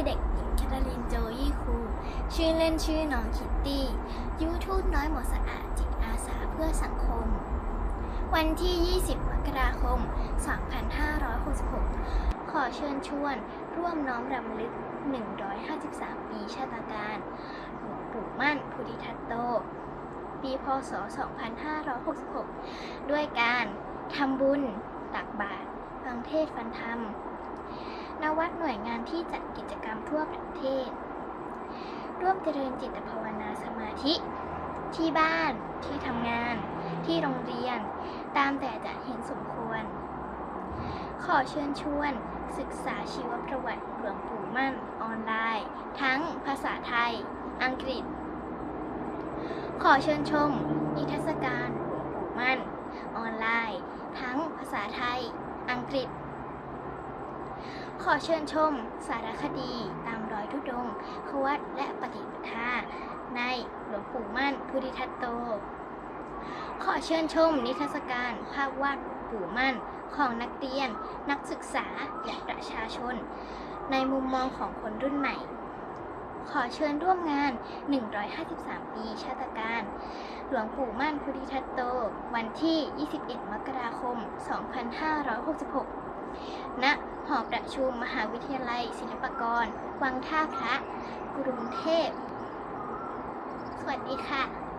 อเด็กหญิงแคทเธอรีนโจยี่คู ชื่อเล่นชื่อน้องคิตตี้ ยูทูตน้อยหมดสะอาดจิตอาสาเพื่อสังคม วันที่ 20 มกราคม 2566 ขอเชิญชวน ร่วมน้อมรำลึก 153 ปีชาตการหลวงปู่มั่นพุทธิทัตโต ปีพศ 2566 ด้วยการทำบุญ ตักบาตรฟังเทศน์ฟันธรรม ณวัดหน่วยงานที่จัดกิจกรรมทั่วประเทศ ร่วมเจริญจิตภาวนาสมาธิ ที่บ้าน ที่ทำงาน ที่โรงเรียน ตามแต่จะเห็นสมควร ขอเชิญชวนศึกษาชีวประวัติหลวงปู่มั่นออนไลน์ ทั้งภาษาไทย อังกฤษ ขอเชิญชม นิทรรศการหลวงปู่มั่นออนไลน์ ทั้งภาษาไทย อังกฤษ ขอเชิญชมสารคดีตามรอยทุดงค์ขวัตและปฏิปทา ในหลวงปู่มั่นพุทธิทัตโต ขอเชิญชมนิทรรศการภาพวาดปู่มั่นของนักเรียน นักศึกษาและประชาชน ในมุมมองของคนรุ่นใหม่ ขอเชิญร่วมงาน 153 ปีชาตการ หลวงปู่มั่นพุทธิทัตโต วันที่ 21 มกราคม 2566 ณหอประชุมมหาวิทยาลัย ศิลปากร วังท่าพระ กรุงเทพ สวัสดีค่ะ